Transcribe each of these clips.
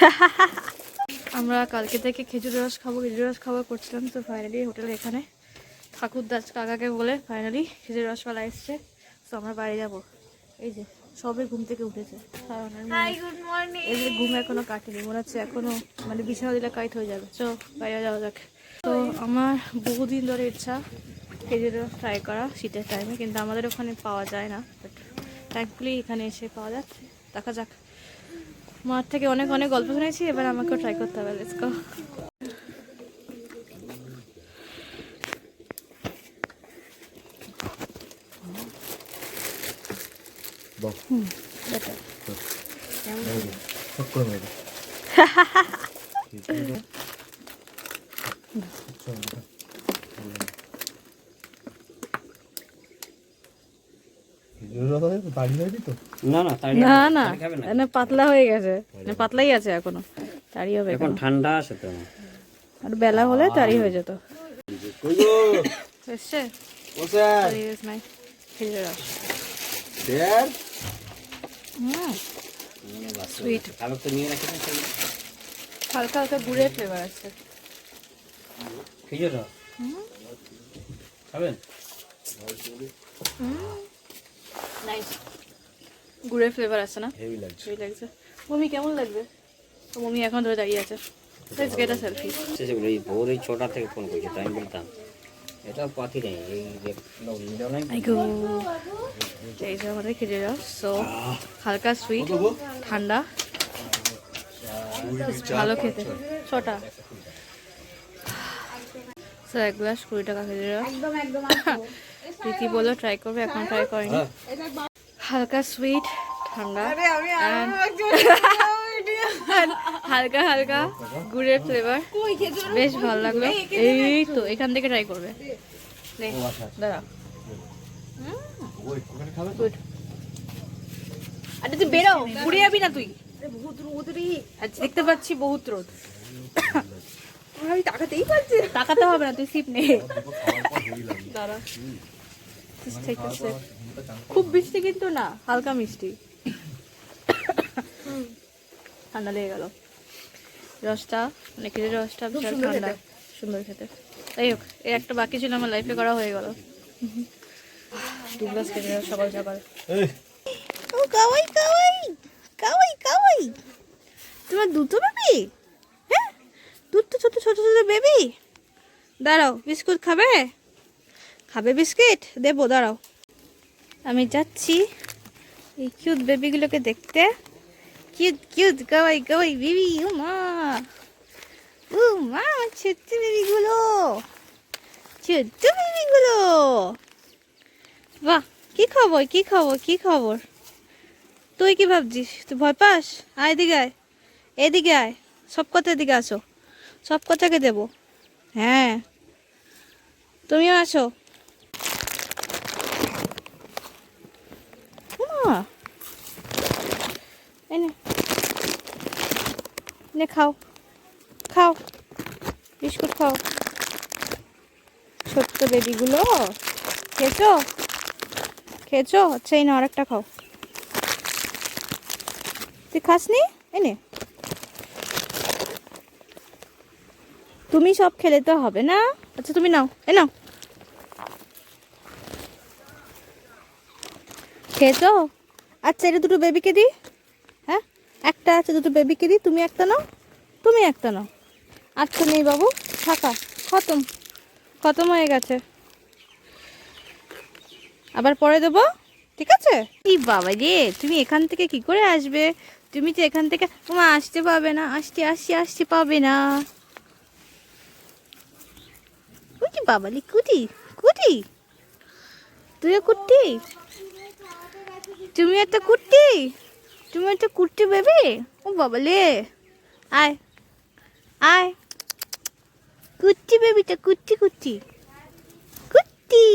আমরা কালকে থেকে খেজুর রস খাব খেজুর রস খাব করছিলাম তো ফাইনালি হোটেলে এখানে ঠাকুর দাস কাকাকে বলে ফাইনালি খেজুর রসওয়ালা এসছে তো আমরা বাইরে যাব। এই যে সবে ঘুম থেকে উঠেছে। মর্নিং এই যে ঘুম এখনও কাটেনি মনে হচ্ছে এখনও মানে বিছানা দিলে কাইট হয়ে যাবে। চ বাইরে যাওয়া যাক। তো আমার বহুদিন ধরে ইচ্ছা খেজুর রস ট্রাই করা শীতের টাইমে কিন্তু আমাদের ওখানে পাওয়া যায় না বাট থ্যাঙ্কফুলি এখানে এসে পাওয়া যাচ্ছে। দেখা যাক। মার থেকে অনেক অনেক গল্প শুনেছি এবার আমাকেও ট্রাই করতে হবে লেটস গো বাহ বেটার সব করে মেরে বাড়ি হয়নি তো না না তাড়ি না না তাড়ি খাবে না। না পাতলা হয়ে গেছে। মানে পাতলাই আছে এখনও। তাড়ি হবে এখন ঠান্ডা আছে তো। আর বেলা হলে তাড়ি হয়ে যেত। এসছে? হালকা হালকা গুড়ের ফ্লেভার আছে খেজুর খাবেন? নাইস গুড়ের ফ্লেভার আছে না? হেভি লাগছে। সেই লাগছে। মমি কেমন লাগবে? তো মমি এখন ধরে দাঁড়িয়ে আছে। লেটস গেট আ সেলফি বলে এই ভোর এই ছটা থেকে ফোন করছে আমি বলতাম এটা পাতি নেই এই যে লোক নাই। আই গো এই যে আমাদের খেজুর রস। সো হালকা সুইট ঠান্ডা। বেশ ভালো খেতে। ছটা। স্যার এক গ্লাস কুড়ি টাকা খেজুর রস। একদম একদম। প্রীতি বলল ট্রাই করবে এখন ট্রাই করিনি। হালকা সুইট ঠান্ডা। হালকা হালকা গুড়ের ফ্লেভার বেশ ভালো লাগল। এই তো এখান থেকে ট্রাই করবে। নে, দাঁড়া আরে তুই বেরো ঘুরে যাবি না তুই? বহুত রোদ রে। আজ দেখতে পাচ্ছি বহুত রোদ। আমি তাকাতেই পারছি তাকাতে হবে না তুই সিপ নে। দাঁড়া। খুব মিষ্টি কিন্তু না হালকা মিষ্টি। ঠান্ডা লেগে গেল। রসটা মানে খেজুর রসটা বিশাল ঠান্ডা। সুন্দর খেতে। তাই হোক এই একটা বাকি ছিল আমার লাইফে করা হয়ে গেল। দু গ্লাস খেজুর সকাল সকাল। ও কাওয়াই কাওয়াই কাওয়াই কাওয়াই। তোমার দুটো বেবি? হ্যাঁ? দুটো ছোট ছোট ছোট বেবি। দাঁড়াও বিস্কুট খাবে? খাবে বিস্কিট? দেবো, দাঁড়াও। আমি যাচ্ছি এই কিউট বেবিগুলোকে দেখতে। Cute cute kawaii kawaii baby ও মা ও মা আমার ছোট্ট বেবিগুলো ছোট্ট বেবিগুলো বাহ, কি খবর কি খবর কি খবর? তুই কি ভাবছিস? তুই ভয় পাস? আয় এদিকে আয়। এদিকে আয়। সব কথা এদিকে আসো। সব কথাকে দেবো। হ্যাঁ। তুমিও আসো মা, এই নে। নে খাও। খাও। বিস্কুট খাও। ছোট্ট বেবিগুলো। খেয়েছো? খেয়েছো? আচ্ছা এই না আরেকটা খাও। তুই খাসনি? এনে তুমি সব খেলে তো হবে না? আচ্ছা তুমি নাও। এ নাও। খেয়েছো? আচ্ছা এটা দুটো বেবিকে দিই হ্যাঁ? একটা আছে, দুটো বেবিকে দিই তুমি একটা নাও। তুমি একটা নাও। আচ্ছা নেই বাবু, ফাঁকা, খতম খতম হয়ে গেছে। আবার পরে দেবো, ঠিক আছে? এই বাবা রে, তুমি এখান থেকে কি করে আসবে? তুমি তো এখান থেকে তোমার আসতে পাবে না, আসতে আসতে আসতে পাবে না। কুটি বাবালি কুটি কুটি। তুইও কুটি? তুমি একটা কুটি? তুমি একটা কুটি বেবি? ও বাবা বাবালে আয়। আয়। কুচ্চি বেবিটা কুচ্চি কুচ্চি। কুচ্চি।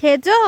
খেয়েছো